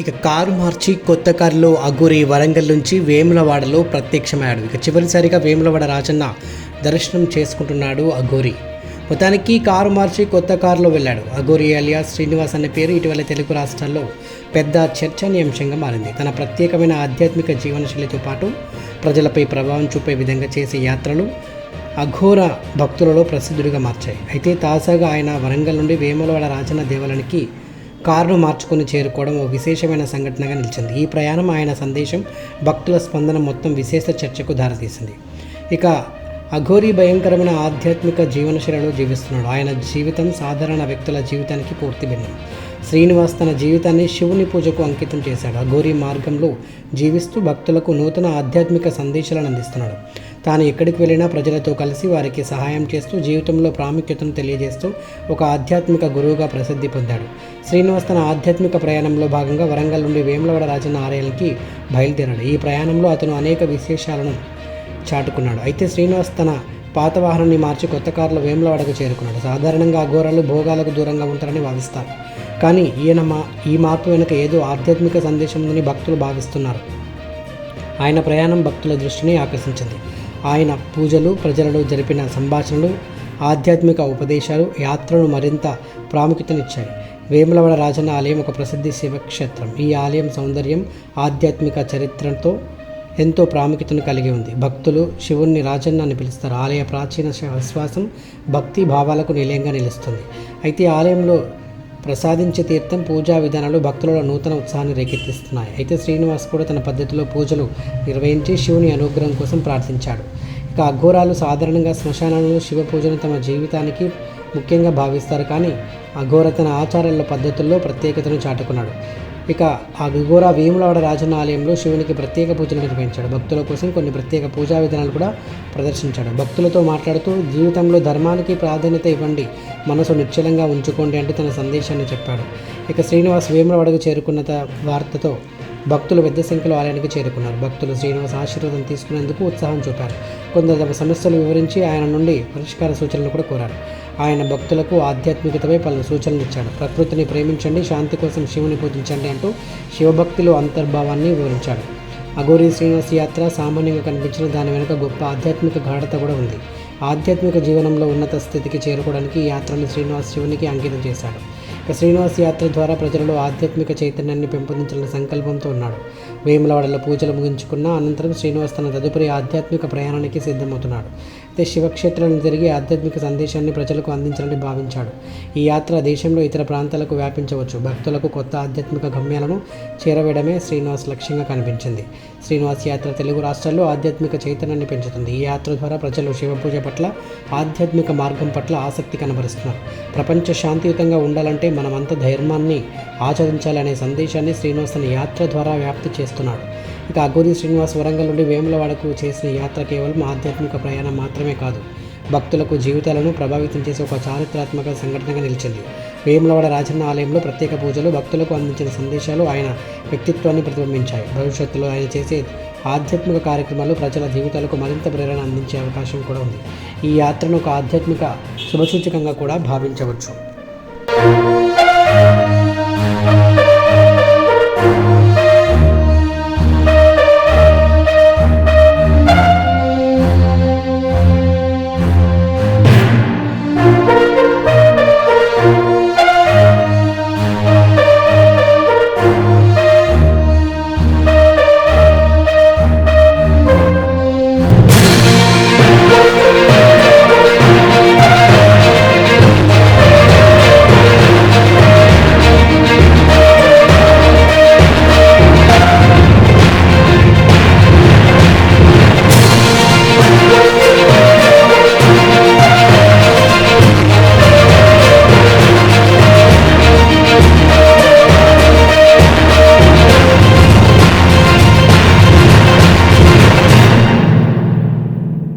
ఇక కారు మార్చి కొత్త కారులో అగూరి వరంగల్ నుంచి వేములవాడలో ప్రత్యక్షమయ్యాడు. ఇక చివరిసారిగా వేములవాడ రాజన్న దర్శనం చేసుకుంటున్నాడు అఘోరి. మొత్తానికి కారు మార్చి కొత్త కారులో వెళ్ళాడు. అఘోరి అలియా శ్రీనివాస్ అనే పేరు ఇటీవల తెలుగు రాష్ట్రాల్లో పెద్ద చర్చనీయాంశంగా మారింది. తన ప్రత్యేకమైన ఆధ్యాత్మిక జీవనశైలితో పాటు ప్రజలపై ప్రభావం చూపే విధంగా చేసే యాత్రలు అఘోర భక్తులలో ప్రసిద్ధుడిగా మార్చాయి. అయితే తాజాగా ఆయన వరంగల్ నుండి వేములవాడ రాజన్న దేవాలయానికి కారును మార్చుకుని చేరుకోవడం ఓ విశేషమైన సంఘటనగా నిలిచింది. ఈ ప్రయాణం ఆయన సందేశం భక్తుల స్పందన మొత్తం విశేష చర్చకు దారితీసింది. ఇక అఘోరీ భయంకరమైన ఆధ్యాత్మిక జీవనశైలిలో జీవిస్తున్నాడు. ఆయన జీవితం సాధారణ వ్యక్తుల జీవితానికి పూర్తి భిన్నం. శ్రీనివాస్ తన జీవితాన్ని శివుని పూజకు అంకితం చేశాడు. అఘోరీ మార్గంలో జీవిస్తూ భక్తులకు నూతన ఆధ్యాత్మిక సందేశాలను అందిస్తున్నాడు. తాను ఎక్కడికి వెళ్ళినా ప్రజలతో కలిసి వారికి సహాయం చేస్తూ జీవితంలో ప్రాముఖ్యతను తెలియజేస్తూ ఒక ఆధ్యాత్మిక గురువుగా ప్రసిద్ధి పొందాడు. శ్రీనివాస్ తన ఆధ్యాత్మిక ప్రయాణంలో భాగంగా వరంగల్ నుండి వేములవాడ రాజన్న ఆలయానికి బయలుదేరాడు. ఈ ప్రయాణంలో అతను అనేక విశేషాలను చాటుకున్నాడు. అయితే శ్రీనివాస్ తన పాత వాహనాన్ని మార్చి కొత్త కారులో వేములవాడకు చేరుకున్నాడు. సాధారణంగా అఘోరాలు భోగాలకు దూరంగా ఉంటారని భావిస్తారు కానీ ఈయన మా ఈ మార్పు వెనుక ఏదో ఆధ్యాత్మిక సందేశం ఉందని భక్తులు భావిస్తున్నారు. ఆయన ప్రయాణం భక్తుల దృష్టిని ఆకర్షించింది. ఆయన పూజలు ప్రజలలో జరిపిన సంభాషణలు ఆధ్యాత్మిక ఉపదేశాలు యాత్రను మరింత ప్రాముఖ్యతనిచ్చాయి. వేములవాడ రాజన్న ఆలయం ఒక ప్రసిద్ధి శివక్షేత్రం. ఈ ఆలయం సౌందర్యం ఆధ్యాత్మిక చరిత్రతో ఎంతో ప్రాముఖ్యతను కలిగి ఉంది. భక్తులు శివుణ్ణి రాజన్న అని పిలుస్తారు. ఆలయ ప్రాచీన శ- విశ్వాసం భక్తి భావాలకు నిలయంగా నిలుస్తుంది. అయితే ఆలయంలో ప్రసాదించే తీర్థం పూజా విధానాలు భక్తులలో నూతన ఉత్సాహాన్ని రేకెత్తిస్తున్నాయి. అయితే శ్రీనివాస్ కూడా తన పద్ధతిలో పూజలు నిర్వహించి శివుని అనుగ్రహం కోసం ప్రార్థించాడు. ఇక అఘోరాలు సాధారణంగా శ్మశానాలను శివ పూజను తమ జీవితానికి ముఖ్యంగా భావిస్తారు కానీ అఘోర తన ఆచారాల పద్ధతుల్లో ప్రత్యేకతను చాటుకున్నాడు. ఇక ఆ అఘోర వేములవాడ రాజన్న ఆలయంలో శివునికి ప్రత్యేక పూజలు నిర్వహించాడు. భక్తుల కోసం కొన్ని ప్రత్యేక పూజా విధానాలు కూడా ప్రదర్శించాడు. భక్తులతో మాట్లాడుతూ జీవితంలో ధర్మానికి ప్రాధాన్యత ఇవ్వండి మనసు నిశ్చలంగా ఉంచుకోండి అంటూ తన సందేశాన్ని చెప్పాడు. ఇక శ్రీనివాస్ వేములవాడకు చేరుకున్న త- వార్తతో భక్తులు పెద్ద సంఖ్యలో ఆలయానికి చేరుకున్నారు. భక్తులు శ్రీనివాస్ ఆశీర్వాదం తీసుకునేందుకు ఉత్సాహం చూపారు. కొందరు తమ సమస్యలు వివరించి ఆయన నుండి పరిష్కార సూచనలు కూడా కోరారు. ఆయన భక్తులకు ఆధ్యాత్మికతపై పలు సూచనలు ఇచ్చాడు ప్రకృతిని ప్రేమించండి శాంతి కోసం శివుని పూజించండి అంటూ శివభక్తిలో అంతర్భావాన్ని వివరించాడు అఘోరి శ్రీనివాస్ యాత్ర సామాన్యంగా కనిపించిన దాని వెనుక గొప్ప ఆధ్యాత్మిక గాఢత కూడా ఉంది. ఆధ్యాత్మిక జీవనంలో ఉన్నత స్థితికి చేరుకోవడానికి ఈ యాత్రను శ్రీనివాస్ శివునికి అంకితం చేశాడు ఇక శ్రీనివాస్ యాత్ర ద్వారా ప్రజలలో ఆధ్యాత్మిక చైతన్యాన్ని పెంపొందించాలనే సంకల్పంతో ఉన్నాడు. వేములవాడలో పూజలు ముగించుకున్న అనంతరం శ్రీనివాస్ తన తదుపరి ఆధ్యాత్మిక ప్రయాణానికి సిద్ధమవుతున్నాడు. అయితే శివక్షేత్రాలను తిరిగి ఆధ్యాత్మిక సందేశాన్ని ప్రజలకు అందించాలని భావించాడు. ఈ యాత్ర దేశంలో ఇతర ప్రాంతాలకు వ్యాపించవచ్చు. భక్తులకు కొత్త ఆధ్యాత్మిక గమ్యాలను చేరవేయడమే శ్రీనివాస్ లక్ష్యంగా కనిపించింది. శ్రీనివాస్ యాత్ర తెలుగు రాష్ట్రాల్లో ఆధ్యాత్మిక చైతన్యాన్ని పెంచుతుంది. ఈ యాత్ర ద్వారా ప్రజలు శివపూజ పట్ల ఆధ్యాత్మిక మార్గం పట్ల ఆసక్తి కనబరుస్తున్నారు. ప్రపంచ శాంతియుతంగా ఉండాలంటే మనమంతా ధైర్మాన్ని ఆచరించాలనే సందేశాన్ని శ్రీనివాస్ తన యాత్ర ద్వారా వ్యాప్తి చేస్తున్నాడు. ఇక అగోరి శ్రీనివాస్ వరంగల్ నుండి వేములవాడకు చేసిన యాత్ర కేవలం ఆధ్యాత్మిక ప్రయాణం మాత్రమే కాదు. భక్తులకు జీవితాలను ప్రభావితం చేసే ఒక చారిత్రాత్మక సంఘటనగా నిలిచింది. వేములవాడ రాజన్న ఆలయంలో ప్రత్యేక పూజలు భక్తులకు అందించిన సందేశాలు ఆయన వ్యక్తిత్వాన్ని ప్రతిబింబించాయి. భవిష్యత్తులో ఆయన చేసే ఆధ్యాత్మిక కార్యక్రమాలు ప్రజల జీవితాలకు మరింత ప్రేరణ అందించే అవకాశం కూడా ఉంది. ఈ యాత్రను ఒక ఆధ్యాత్మిక శుభసూచకంగా కూడా భావించవచ్చు.